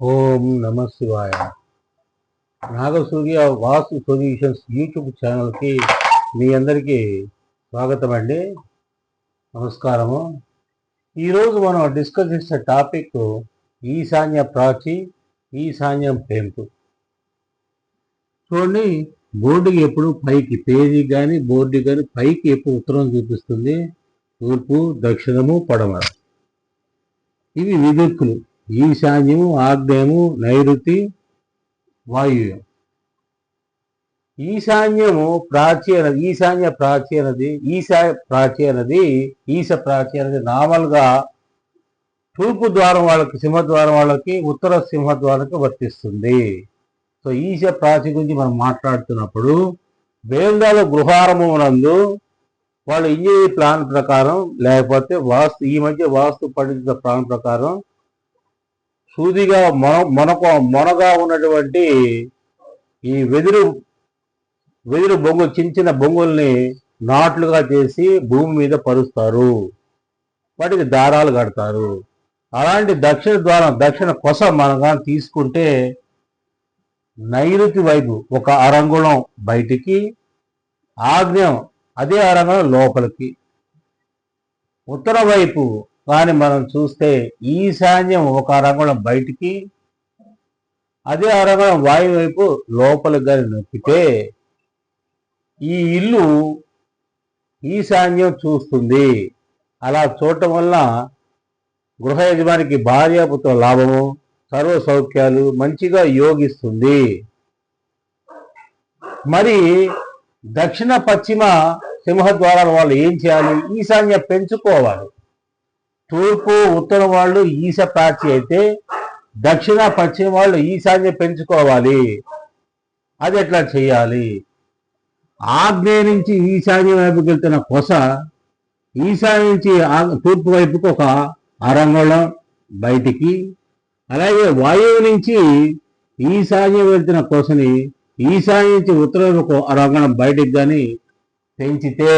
ఓం నమ శివాయ. నాగసూర్య వాస్తు solutions YouTube ఛానల్కి మీ అందరికీ స్వాగతం అండి నమస్కారము. ఈరోజు మనం డిస్కస్ చేసే టాపిక్ ఈశాన్య ప్రాచి ఈశాన్యం పెంపు. చూడండి బోర్డుకి ఎప్పుడు పైకి పేజీ కానీ బోర్డు కానీ పైకి ఎప్పుడు ఉత్తరం చూపిస్తుంది? తూర్పు దక్షిణము పడమర. ఇవి విదిక్కులు. ఈశాన్యము ఆగ్నేయము నైరుతి వాయువ్యం. ఈశాన్యము ప్రాచీన ఈశాన్య ప్రాచీనది ఈశా ప్రాచీనది ఈశ ప్రాచీనది నార్మల్గా తూర్పు ద్వారం వాళ్ళకి సింహద్వారం వాళ్ళకి ఉత్తర సింహద్వారానికి వర్తిస్తుంది. సో ఈశ ప్రాచీన గురించి మనం మాట్లాడుతున్నప్పుడు వేదాల గృహారంభమునందు వాళ్ళు ఇంజనీరింగ్ ప్లాన్ ప్రకారం లేకపోతే వాస్తు ఈ మధ్య వాస్తు పండితుల ప్లాన్ ప్రకారం సూదిగా మొన మొనక మొనగా ఉన్నటువంటి ఈ వెదురు వెదురు బొంగు చిన్న చిన్న బొంగుల్ని నాట్లుగా చేసి భూమి మీద పరుస్తారు. వాటికి దారాలు కడతారు. అలాంటి దక్షిణ ద్వారం దక్షిణ కొస మనగా తీసుకుంటే నైరుతి వైపు ఒక అరంగుళం బయటికి ఆగ్నేయం అదే అరంగుళం లోపలికి. ఉత్తర వైపు కానీ మనం చూస్తే ఈశాన్యం ఒక అరంగుళం బయటికి అదే అరంగుళం వాయు వైపు లోపలికి కానీ నొక్కితే ఈ ఇల్లు ఈశాన్యం చూస్తుంది. అలా చూడటం వల్ల గృహ యజమానికి భార్యాపుత్ర లాభము సర్వ సౌఖ్యాలు మంచిగా యోగిస్తుంది. మరి దక్షిణ పశ్చిమ సింహద్వారాల వాళ్ళు ఏం చేయాలి? ఈశాన్య పెంచుకోవాలి. తూర్పు ఉత్తరం వాళ్ళు ఈశ ప్రాచి అయితే దక్షిణ పశ్చిమ వాళ్ళు ఈశాన్య పెంచుకోవాలి. అది ఎట్లా చేయాలి? ఆగ్నేయ నుంచి ఈశాన్య వైపుకి వెళ్తున్న కొస ఈశాన్య నుంచి తూర్పు వైపుకు ఒక అరంగుళం బయటికి అలాగే వాయువు నుంచి ఈశాన్యం వెళ్తున్న కొసని ఈశాన్య నుంచి ఉత్తర వైపుకు అరంగుళం బయటికి కానీ పెంచితే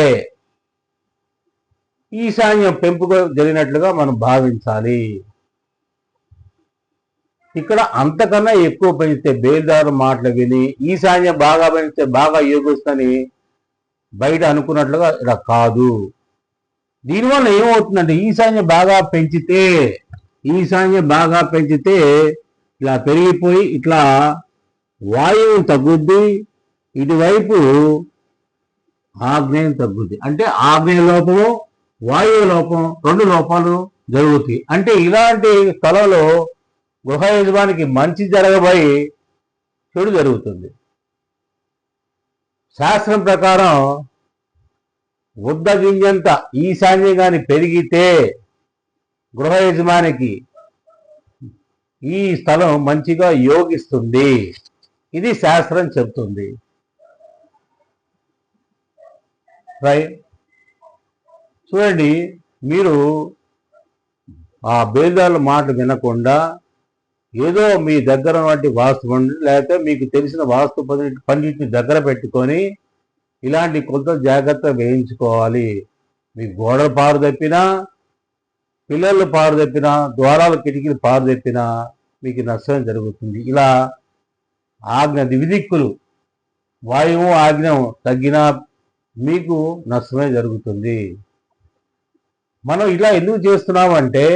ఈశాన్యం పెంపుకు జరిగినట్లుగా మనం భావించాలి. ఇక్కడ అంతకన్నా ఎక్కువ పెంచితే బేల్దారు మాటలు విని ఈశాన్యం బాగా పెంచితే బాగా యోగిస్తని బయట అనుకున్నట్లుగా ఇక్కడ కాదు. దీనివల్ల ఏమవుతుందంటే ఈశాన్యం బాగా పెంచితే ఈశాన్యం బాగా పెంచితే ఇలా పెరిగిపోయి ఇట్లా వాయువు తగ్గుద్ది ఇటువైపు ఆగ్నేయం తగ్గుద్ది. అంటే ఆగ్నేయ లోపము వాయువు లోపం రెండు లోపాలు జరుగుతాయి. అంటే ఇలాంటి కళలో గృహ యజమానికి మంచి జరగబోయి చెడు జరుగుతుంది. శాస్త్రం ప్రకారం ఉద్ద గింజంత ఈశాన్యం గాని పెరిగితే గృహ యజమానికి ఈ స్థలం మంచిగా యోగిస్తుంది. ఇది శాస్త్రం చెబుతుంది. రైట్? చూడండి మీరు ఆ బేదాల మాట వినకుండా ఏదో మీ దగ్గర వంటి వాస్తు లేకపోతే మీకు తెలిసిన వాస్తు పండితు పండితుని దగ్గర పెట్టుకొని ఇలాంటి కొంత జాగ్రత్త వేయించుకోవాలి. మీ గోడలు పారు తప్పినా పిల్లలు పారు తప్పినా ద్వారాల కిటికీలు పారు తప్పినా మీకు నష్టం జరుగుతుంది. ఇలా ఆజ్ఞ దివిదిక్కులు వాయువు ఆజ్ఞం తగ్గినా మీకు నష్టమే జరుగుతుంది. మనం ఇలా ఎందుకు చేస్తున్నామంటే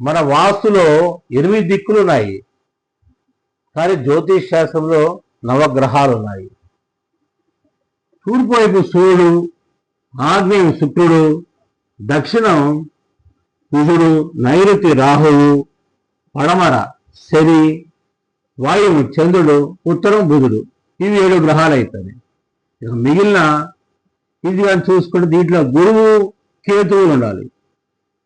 మన వాస్తులో ఎనిమిది దిక్కులు ఉన్నాయి. కానీ జ్యోతిష్ శాస్త్రంలో నవగ్రహాలు ఉన్నాయి. తూర్పు వైపు సూర్యుడు ఆగ్నేయం శుక్రుడు దక్షిణం కుజుడు నైరుతి రాహువు పడమర శని వాయువు చంద్రుడు ఉత్తరం బుధుడు. ఇవి ఏడు గ్రహాలు అవుతాయి ఇక మిగిలిన ఇది అని చూసుకుంటే దీంట్లో గురువు కేతువులు ఉండాలి.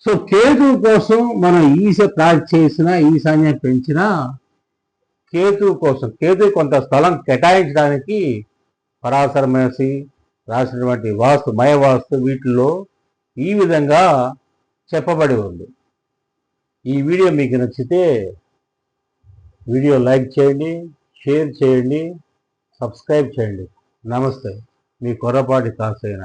సో కేతువు కోసం మనం ఈశ ప్రాక్ చేసిన ఈశాన్యం పెంచినా కేతువు కోసం కేతువు కొంత స్థలం కేటాయించడానికి పరాశర మహర్షి రాసినటువంటి వాస్తు మయ వాస్తు వీటిల్లో ఈ విధంగా చెప్పబడి ఉంది. ఈ వీడియో మీకు నచ్చితే వీడియో లైక్ చేయండి షేర్ చేయండి సబ్స్క్రైబ్ చేయండి. నమస్తే. మీ కొర్రపాటి కాసయ్య